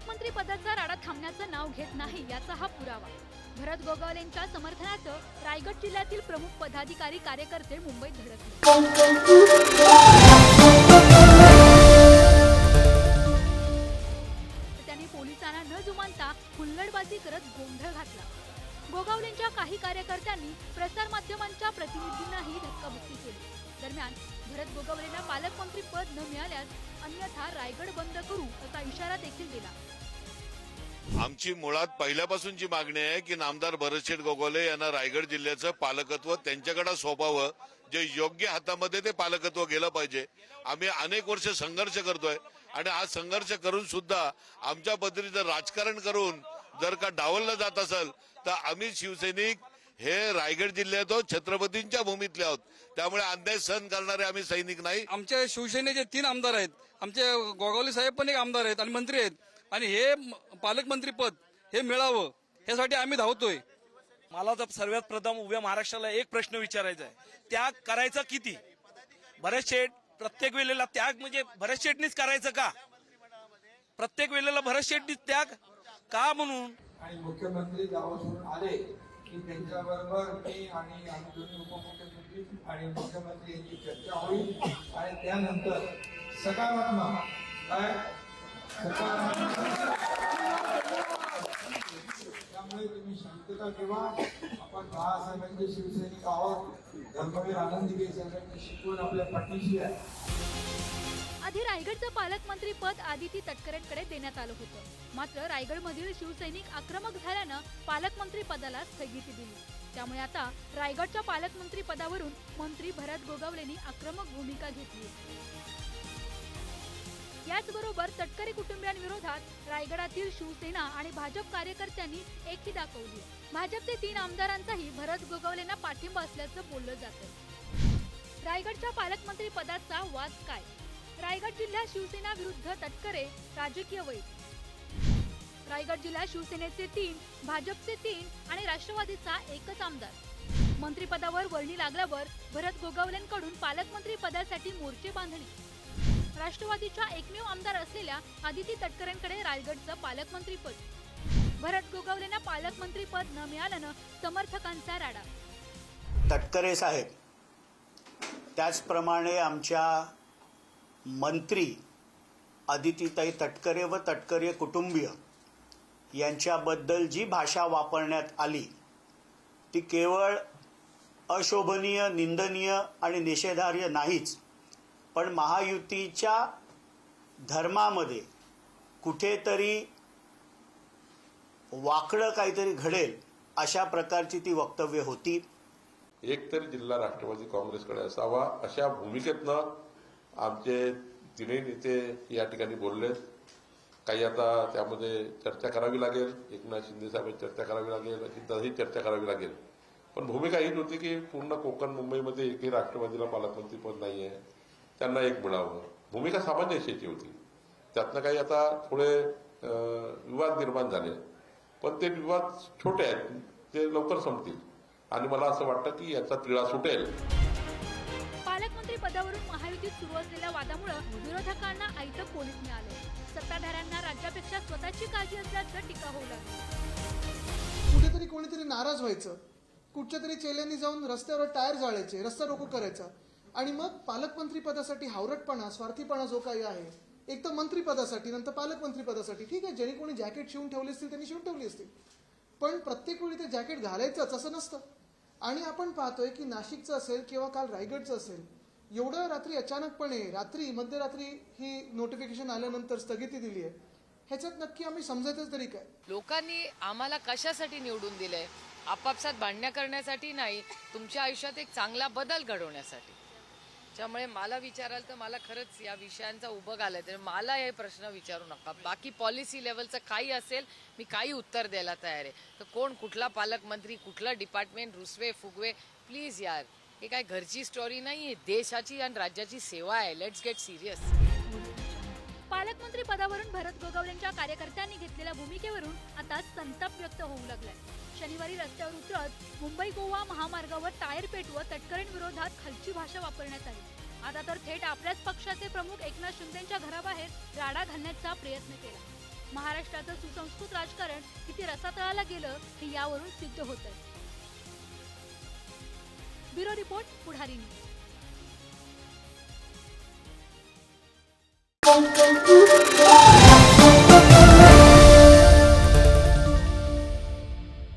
पालकमंत्री पदाचा राडा थांबण्याचं नाव घेत नाही याचा हा पुरावा. भरत गोगावलेंच्या समर्थनाचं रायगड जिल्ह्यातील प्रमुख पदाधिकारी कार्यकर्ते मुंबईत धडकले त्यांनी पोलिसांना न जुमानता हुल्लडबाजी करत गोंधळ घातला. गोगावलेंच्या काही कार्यकर्त्यांनी प्रसार माध्यमांच्या प्रतिनिधींनाही धक्काबुक्की केली. दरम्यान भरत गोगावलेला पालकमंत्री पद न मिळाल्यास अन्यथा रायगड बंद करू असा इशारा देखील दिला. आमची मुळात पहिल्यापासूनची मागणी आहे की नामदार भरतशेठ गोगोले यांना रायगड जिल्ह्याचं पालकत्व त्यांच्याकडे सोपावं जे योग्य हातामध्ये ते पालकत्व गेलं पाहिजे. आम्ही अनेक वर्ष संघर्ष करतोय आणि हा संघर्ष करून सुद्धा आमच्या पद्धतीचं राजकारण करून जर का डावललं जात असेल तर आम्ही शिवसैनिक हे रायगड जिल्ह्यात आहोत छत्रपतींच्या भूमीतले आहोत. त्यामुळे अन्याय सहन करणारे आम्ही सैनिक नाही. आमच्या शिवसेनेचे तीन आमदार आहेत. आमचे गोगावले साहेब पण एक आमदार आहेत आणि मंत्री आहेत. आणि हे पालकमंत्री पद हे मिळावं ह्यासाठी आम्ही धावतोय. मला तर सर्वात प्रथम उभ्या महाराष्ट्राला एक प्रश्न विचारायचा आहे. त्याग करायचा किती? शेठ प्रत्येक वेळेला त्याग म्हणजे भरत शेठनीच करायचं का? प्रत्येक वेळेला भरत शेठनीच त्याग का म्हणून? आणि मुख्यमंत्री गावा सोडून आले की त्यांच्याबरोबर मी आणि आम्ही दोन्ही उपमुख्यमंत्री आणि मुख्यमंत्री यांची चर्चा होईल. आणि त्यानंतर सकारात्मक काय? सकारात्मक त्यामुळे तुम्ही शांतता ठेवा. आपण बाळासाहेबांचे शिवसैनिक आहोत. धर्मवीर आनंदीगे साहेबांची शिकवण आपल्या पाठीशी आहे. आधी रायगडचं पालकमंत्री पद आदिती तटकरेंकडे देण्यात आलं होतं. मात्र रायगडमधील शिवसैनिक आक्रमक झाल्यानं पालकमंत्री पदाला स्थगिती दिली. त्यामुळे आता रायगडच्या पालकमंत्री पदावरून मंत्री भरत गोगावलेंनी आक्रमक भूमिका घेतली याचबरोबर तटकरे कुटुंबियांविरोधात रायगडातील शिवसेना आणि भाजप कार्यकर्त्यांनी एकी दाखवली. भाजपचे तीन आमदारांचाही भरत गोगावलेंना पाठिंबा असल्याचं बोललं जातं रायगडच्या पालकमंत्री पदाचा वाद काय? रायगड जिल्ह्यात शिवसेना विरुद्ध तटकरे राजकीय वैद रायगड जिल्ह्यात शिवसेनेचे तीन भाजपचे तीन आणि राष्ट्रवादीचा एकच आमदार. मंत्रिपदावर वर्णी लागल्यावर भरत गोगावलेंकडून पालकमंत्री पदासाठी मोर्चे बांधणी राष्ट्रवादीच्या एकमेव आमदार असलेल्या आदिती तटकरेंकडे रायगडचं पालकमंत्रीपद. भरत गोगावलेंना पालकमंत्रीपद न मिळाल्यानं समर्थकांचा राडा. तटकरे साहेब त्याचप्रमाणे आमच्या मंत्री अदितीताई तटकरे व तटकरे कुटुंबीय यांच्याबद्दल जी भाषा वापरण्यात आली ती केवळ अशोभनीय निंदनीय आणि निषेधार्ह नाहीच. पण महायुतीच्या धर्मामध्ये कुठेतरी वाकडं काहीतरी घडेल अशा प्रकारची ती वक्तव्य होती. एकतरी जिल्हा राष्ट्रवादी काँग्रेसकडे असावा अशा भूमिकेतनं आमचे तिन्ही नेते या ठिकाणी बोललेत. काही आता त्यामध्ये चर्चा करावी लागेल एकनाथ शिंदे साहेब चर्चा करावी लागेल अशी चर्चा करावी लागेल. पण भूमिका हीच होती की पूर्ण कोकण मुंबईमध्ये एकही राष्ट्रवादीला पालकमंत्रीपद नाही आहे त्यांना एक मिळावं भूमिका सामंजस्याची होती. त्यातनं काही आता थोडे विवाद निर्माण झाले. पण ते विवाद छोटे आहेत. ते लवकर संपतील. आणि मला असं वाटतं की याचा तिळा सुटेल. पालकमंत्री पदावरून महायुतीत सुरू असलेल्या वादामुळे विरोधकांना आयतं पोलीस मिळालं. सत्ताधाऱ्यांना राज्यापेक्षा स्वतःची काळजी असल्याचं टीका होऊ लागली कुठेतरी कोणीतरी नाराज व्हायचं. कुठच्या तरी चेल्यांनी जाऊन रस्त्यावर टायर जाळायचे रस्ता रोको करायचा. आणि मग पालकमंत्री पदासाठी हावरटपणा स्वार्थीपणा जो काही आहे एक तर मंत्रीपदासाठी नंतर पालकमंत्री पदासाठी ठीक आहे ज्यांनी कोणी जॅकेट शिवून ठेवले असतील त्यांनी शिवून ठेवली असतील. पण प्रत्येक वेळी ते जॅकेट घालायचंच असं नसतं. आणि आपण पाहतोय की नाशिकचं असेल किंवा काल रायगडचं असेल एवढं रात्री अचानकपणे रात्री मध्यरात्री ही नोटिफिकेशन आल्यानंतर स्थगिती दिली आहे ह्याच्यात नक्की आम्ही समजायचं तरी काय? लोकांनी आम्हाला कशासाठी निवडून दिलंय? आपापसात भांडण्या करण्यासाठी नाही तुमच्या आयुष्यात एक चांगला बदल घडवण्यासाठी. त्यामुळे मला विचाराल तर मला खरंच या विषयांचा उभं घालायचं आहे. मला हे प्रश्न विचारू नका. बाकी पॉलिसी लेवलचं काही असेल मी काही उत्तर द्यायला तयार आहे. तर कोण? कुठला पालकमंत्री कुठला डिपार्टमेंट रुसवे फुगवे? प्लीज यार हे काय घरची स्टोरी नाही आहे देशाची आणि राज्याची सेवा आहे. लेट्स गेट सिरियस पालकमंत्री पदावरून भरत गोगावलेंच्या कार्यकर्त्यांनी घेतलेल्या भूमिकेवरून आता संताप व्यक्त होऊ लागलाय. शनिवारी रस्त्यावर उतरत मुंबई गोवा महामार्गावर टायर पेटवत तटकरेंविरोधात खालची भाषा वापरण्यात आली. आता तर थेट आपल्याच पक्षाचे प्रमुख एकनाथ शिंदेच्या घराबाहेर राडा घालण्याचा प्रयत्न केला. महाराष्ट्राचं सुसंस्कृत राजकारण किती रसातळाला गेलं हे यावरून सिद्ध होत आहे bureau report Pudhari news. bom, bom, bom.